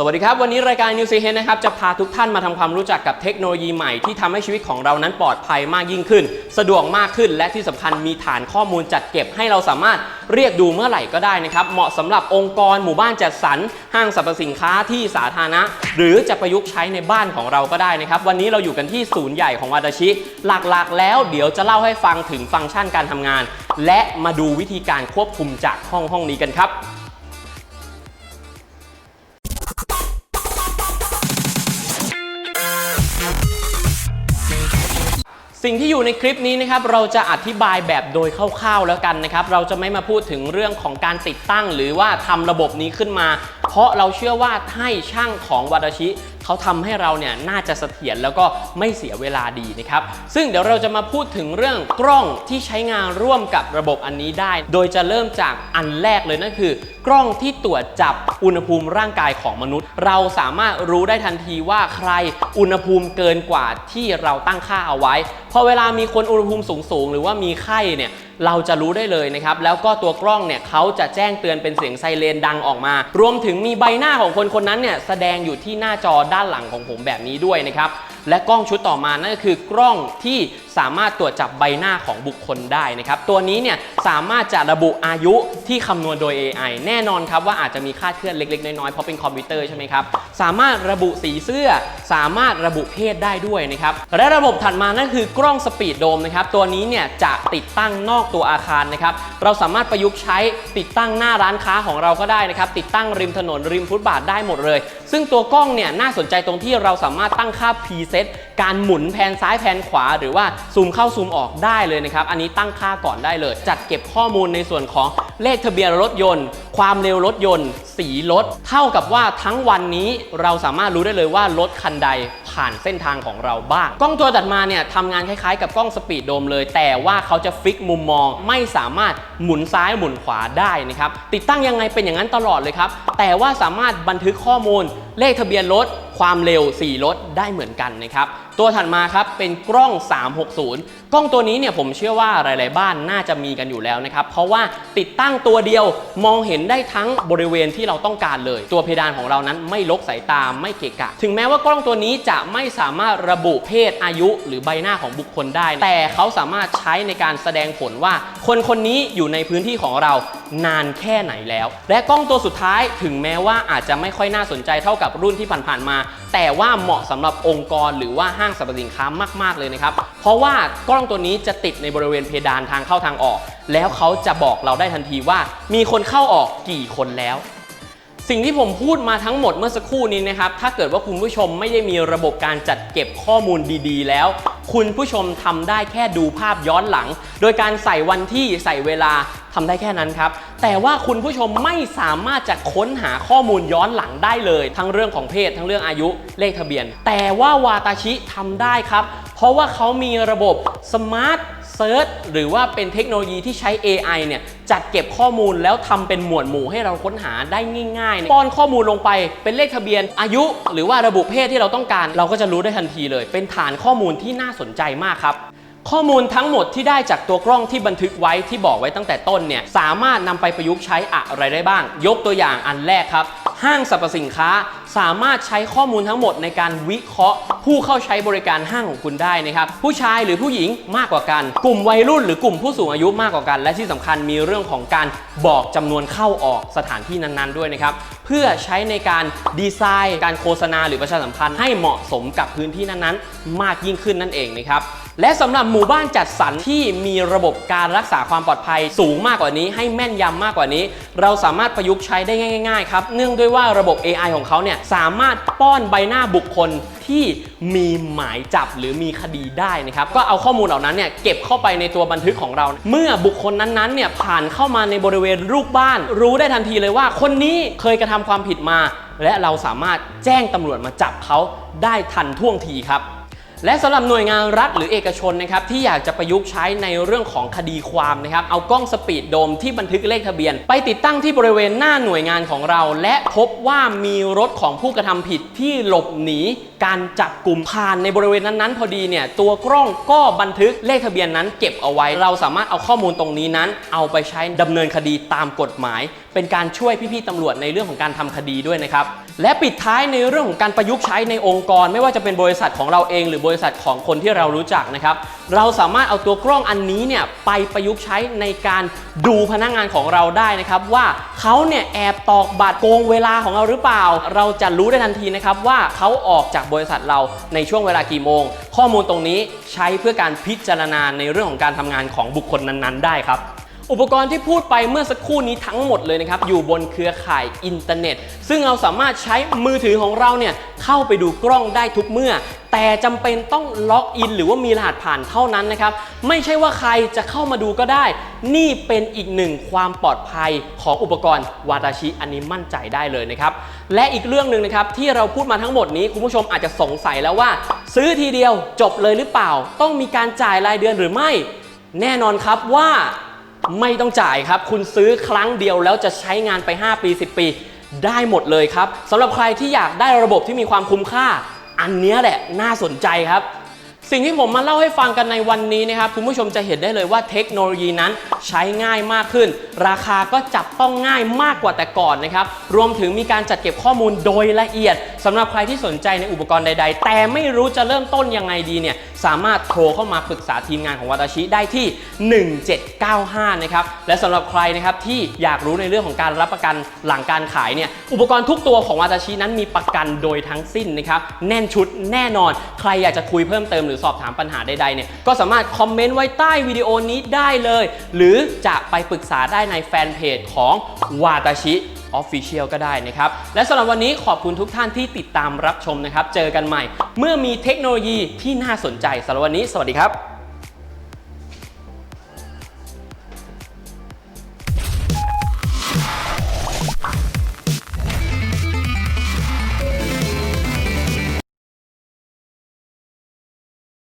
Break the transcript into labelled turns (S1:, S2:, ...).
S1: สวัสดีครับ วันนี้รายการ New c h e n นะครับ จะพาทุกท่านมาทำความรู้จักกับเทคโนโลยีใหม่ที่ทำให้ชีวิตของเรานั้นปลอดภัยมากยิ่งขึ้น สะดวกมากขึ้น และที่สำคัญมีฐานข้อมูลจัดเก็บให้เราสามารถเรียกดูเมื่อไหร่ก็ได้นะครับ เหมาะสำหรับองค์กรหมู่บ้านจัดสรรห้างสรรพสินค้าที่สาธารณะ หรือจะประยุกต์ใช้ในบ้านของเราก็ได้นะครับ วันนี้เราอยู่กันที่ศูนย์ใหญ่ของวาดาชิ หลักๆ แล้วเดี๋ยวจะเล่าให้ฟังถึงฟังก์ชันการทำงาน และมาดูวิธีการควบคุมจากห้องห้องนี้กันครับ สิ่งที่อยู่ในคลิปนี้นะครับเราจะอธิบายแบบโดยคร่าวๆแล้วกันนะครับ เราจะไม่มาพูดถึงเรื่องของการติดตั้ง หรือว่าทำระบบนี้ขึ้นมา เพราะเราเชื่อว่าให้ช่างของวาดาชิเขาทำให้เราเนี่ยน่าจะเสถียรแล้วก็ไม่เสียเวลาดีนะครับ ซึ่งเดี๋ยวเราจะมาพูดถึงเรื่องกล้องที่ใช้งานร่วมกับระบบอันนี้ได้ โดยจะเริ่มจากอันแรกเลยนั่นคือ กล้องที่ตรวจจับอุณหภูมิร่างกายของมนุษย์ เราสามารถรู้ได้ทันทีว่าใครอุณหภูมิเกินกว่าที่เราตั้งค่าเอาไว้พอเวลามีคนอุณหภูมิสูงๆหรือว่ามีไข้เนี่ยเราจะรู้ได้เลยนะครับ แล้วก็ตัวกล้องเนี่ยเขาจะแจ้งเตือนเป็นเสียงไซเรนดังออกมา รวมถึงมีใบหน้าของคนคนนั้นเนี่ยแสดงอยู่ที่หน้าจอด้านหลังของผมแบบนี้ด้วยนะครับ และกล้องชุดต่อมานั่นก็คือกล้องที่สามารถตรวจจับใบหน้าของบุคคลได้นะครับ ตัวนี้เนี่ยสามารถจะระบุอายุที่คำนวณโดย AI แน่นอนครับว่าอาจจะมีคาดเคลื่อนเล็ก ๆ น้อยๆ เพราะเป็นคอมพิวเตอร์ใช่ไหมครับ สามารถระบุสีเสื้อ สามารถระบุเพศได้ด้วยนะครับ และระบบถัดมานั่นคือกล้องสปีดโดมนะครับ ตัวนี้เนี่ยจะติดตั้งนอกตัวอาคารนะครับ เราสามารถประยุกต์ใช้ติดตั้งหน้าร้านค้าของเราก็ได้นะครับ ติดตั้งริมถนนริมฟุตบาทได้หมดเลย ซึ่งตัวกล้องเนี่ยน่าสนใจตรงที่เราสามารถตั้งค่า preset การหมุนแผนซ้ายแผนขวา หรือว่าซูมเข้าซูมออกได้เลยนะครับ อันนี้ตั้งค่าก่อนได้เลย จัดเก็บข้อมูลในส่วนของเลขทะเบียนรถยนต์ ความเร็วรถยนต์ สีรถ เท่ากับว่าทั้งวันนี้เราสามารถรู้ได้เลยว่ารถคันใดผ่านเส้นทางของเราบ้าง กล้องตัวตัดมาเนี่ยทำงานคล้ายๆ กับกล้องสปีดโดมเลย แต่ว่าเขาจะฟิกมุมมองไม่สามารถหมุนซ้ายหมุนขวาได้นะครับติดตั้งยังไงเป็นอย่างนั้นตลอดเลยครับแต่ว่าสามารถบันทึกข้อมูลเลขทะเบียนรถ ความเร็ว 4 รถได้เหมือนกันนะครับ ตัวถัดมาครับเป็นกล้อง 360 กล้องตัวนี้เนี่ยผมเชื่อว่าหลาย ๆ บ้านน่าจะมีกันอยู่แล้วนะครับ เพราะว่าติดตั้งตัวเดียวมองเห็นได้ทั้งบริเวณที่เราต้องการเลย ตัวเพดานของเรานั้นไม่ลกสายตาไม่เกะกะ ถึงแม้ว่ากล้องตัวนี้จะไม่สามารถระบุเพศอายุ หรือใบหน้าของบุคคลได้ แต่เขาสามารถใช้ในการแสดงผลว่า คนคนนี้อยู่ในพื้นที่ของเรานานแค่ไหนแล้ว และกล้องตัวสุดท้ายถึงแม้ว่าอาจจะไม่ค่อยน่าสนใจเท่ากับรุ่นที่ผ่าน ๆ มาแต่ว่าเหมาะสำหรับองค์กรหรือว่าห้างสรรพสินค้ามาก ๆ เลยนะครับ เพราะว่ากล้องตัวนี้จะติดในบริเวณเพดานทางเข้าทางออก แล้วเขาจะบอกเราได้ทันทีว่า มีคนเข้าออกกี่คนแล้ว สิ่งที่ผมพูดมาทั้งหมดเมื่อสักครู่นี้นะครับ ถ้าเกิดว่าคุณผู้ชมไม่ได้มีระบบการจัดเก็บข้อมูลดีๆ แล้ว คุณผู้ชมทำได้แค่ดูภาพย้อนหลัง โดยการใส่วันที่ใส่เวลาทำได้แค่นั้นครับ แต่ว่าคุณผู้ชมไม่สามารถจะค้นหาข้อมูลย้อนหลังได้เลย ทั้งเรื่องของเพศ ทั้งเรื่องอายุเลขทะเบียน แต่ว่าวาตาชิทำได้ครับ เพราะว่าเขามีระบบสมาร์ท เซิร์ชหรือว่าเป็นเทคโนโลยีที่ใช้ AI เนี่ยจัดเก็บข้อมูลแล้วทำเป็นหมวดหมู่ให้เราค้นหาได้ง่ายๆป้อนข้อมูลลงไปเป็นเลขทะเบียนอายุ หรือว่าระบุเพศที่เราต้องการ เราก็จะรู้ได้ทันทีเลย เป็นฐานข้อมูลที่น่าสนใจมากครับ ข้อมูลทั้งหมดที่ได้จากตัวกล้องที่บันทึกไว้ที่บอกไว้ตั้งแต่ต้นเนี่ยสามารถนำไปประยุกต์ใช้อะไรได้บ้าง ยกตัวอย่างอันแรกครับ ห้างสรรพสินค้าสามารถใช้ข้อมูลทั้งหมดในการวิเคราะห์ ผู้เข้าใช้บริการห้างของคุณได้นะครับผู้ชายหรือผู้หญิงมากกว่ากัน กลุ่มวัยรุ่นหรือกลุ่มผู้สูงอายุมากกว่ากัน และที่สำคัญมีเรื่องของการบอกจำนวนเข้าออกสถานที่นั้นๆด้วยนะครับเพื่อใช้ในการดีไซน์ การโฆษณาหรือประชาสัมพันธ์ให้เหมาะสมกับพื้นที่นั้นๆ มากยิ่งขึ้นนั่นเองนะครับ และสำหรับหมู่บ้านจัดสรรที่มีระบบการรักษาความปลอดภัยสูงมากกว่านี้ ให้แม่นยำมากกว่านี้ เราสามารถประยุกต์ใช้ได้ง่าย ๆ ครับ เนื่องด้วยว่าระบบ AI ของเขาเนี่ยสามารถป้อนใบหน้าบุคคลที่มีหมายจับหรือมีคดีได้นะครับ ก็เอาข้อมูลเหล่านั้นเนี่ยเก็บเข้าไปในตัวบันทึกของเรา เมื่อบุคคลนั้นๆเนี่ยผ่านเข้ามาในบริเวณลูกบ้าน รู้ได้ทันทีเลยว่า คนนี้เคยกระทำความผิดมา และเราสามารถแจ้งตำรวจมาจับเขาได้ทันท่วงทีครับ และสำหรับหน่วยงานรัฐหรือเอกชนนะครับที่อยากจะประยุกต์ใช้ในเรื่องของคดีความนะครับเอากล้องสปีดโดมที่บันทึกเลขทะเบียน ไปติดตั้งที่บริเวณหน้าหน่วยงานของเรา และพบว่ามีรถของผู้กระทำผิดที่หลบหนี การจับกลุ่มผ่านในบริเวณนั้นๆ พอดีเนี่ยตัวกล้องก็บันทึกเลขทะเบียนนั้นเก็บเอาไว้ เราสามารถเอาข้อมูลตรงนี้นั้น เอาไปใช้ดำเนินคดีตามกฎหมาย เป็นการช่วยพี่ๆตำรวจในเรื่องของการทำคดีด้วยนะครับและปิดท้ายในเรื่องของการประยุกต์ใช้ในองค์กร ไม่ว่าจะเป็นบริษัทของเราเอง หรือบริษัทของคนที่เรารู้จักนะครับเราสามารถเอาตัวกล้องอันนี้เนี่ยไปประยุกต์ใช้ในการดูพนักงานของเราได้นะครับว่าเขาเนี่ยแอบตอกบัตรโกงเวลาของเราหรือเปล่า เราจะรู้ได้ทันทีนะครับว่าเขาออกจากบริษัทเราในช่วงเวลากี่โมง ข้อมูลตรงนี้ใช้เพื่อการพิจารณาในเรื่องของการทำงานของบุคคลนั้นๆ ได้ครับ อุปกรณ์ที่พูดไปเมื่อสักครู่นี้ทั้งหมดเลยนะครับ อยู่บนเครือข่ายอินเทอร์เน็ต ซึ่งเราสามารถใช้มือถือของเราเนี่ยเข้าไปดูกล้องได้ทุกเมื่อ แต่จำเป็นต้องล็อกอินหรือว่ามีรหัสผ่านเท่านั้นนะครับ ไม่ใช่ว่าใครจะเข้ามาดูก็ได้ นี่เป็นอีกหนึ่งความปลอดภัยของอุปกรณ์วาตาชิอันนี้มั่นใจได้เลยนะครับ และอีกเรื่องหนึ่งนะครับที่เราพูดมาทั้งหมดนี้คุณผู้ชมอาจจะสงสัยแล้วว่า ซื้อทีเดียวจบเลยหรือเปล่า ต้องมีการจ่ายรายเดือนหรือไม่ แน่นอนครับว่า ไม่ต้องจ่ายครับ คุณซื้อครั้งเดียวแล้วจะใช้งานไป 5 ปี 10 ปี ได้หมดเลยครับสำหรับใครที่อยากได้ระบบที่มีความคุ้มค่า อันนี้แหละน่าสนใจครับ สิ่งที่ผมมาเล่าให้ฟังกันในวันนี้นะครับคุณผู้ชมจะเห็นได้เลยว่าเทคโนโลยีนั้นใช้ง่ายมากขึ้น ราคาก็จับต้องง่ายมากกว่าแต่ก่อนนะครับรวมถึงมีการจัดเก็บข้อมูลโดยละเอียดสำหรับใครที่สนใจในอุปกรณ์ใด ๆ แต่ไม่รู้จะเริ่มต้นยังไงดีเนี่ยสามารถโทรเข้ามาปรึกษาทีมงานของวาตชิได้ที่ 1795 นะครับและสำหรับใครนะครับที่อยากรู้ในเรื่องของการรับประกันหลังการขายเนี่ยอุปกรณ์ทุกตัวของวาตชินั้นมีประกันโดยทั้งสิ้นนะครับแน่นชุดแน่นอน ใครอยากจะคุยเพิ่มเติมหรือรือสอบถามปัญหาใดๆเนี่ยก็สามารถคอมเมนต์ไว้ใต้วิดีโอนี้ได้เลย หรือจะไปปรึกษาได้ในแฟนเพจของวาตาชิ Official ก็ได้นะครับ และสำหรับวันนี้ขอบคุณทุกท่านที่ติดตามรับชมนะครับ เจอกันใหม่ เมื่อมีเทคโนโลยีที่น่าสนใจสำหรับวันนี้ สวัสดีครับ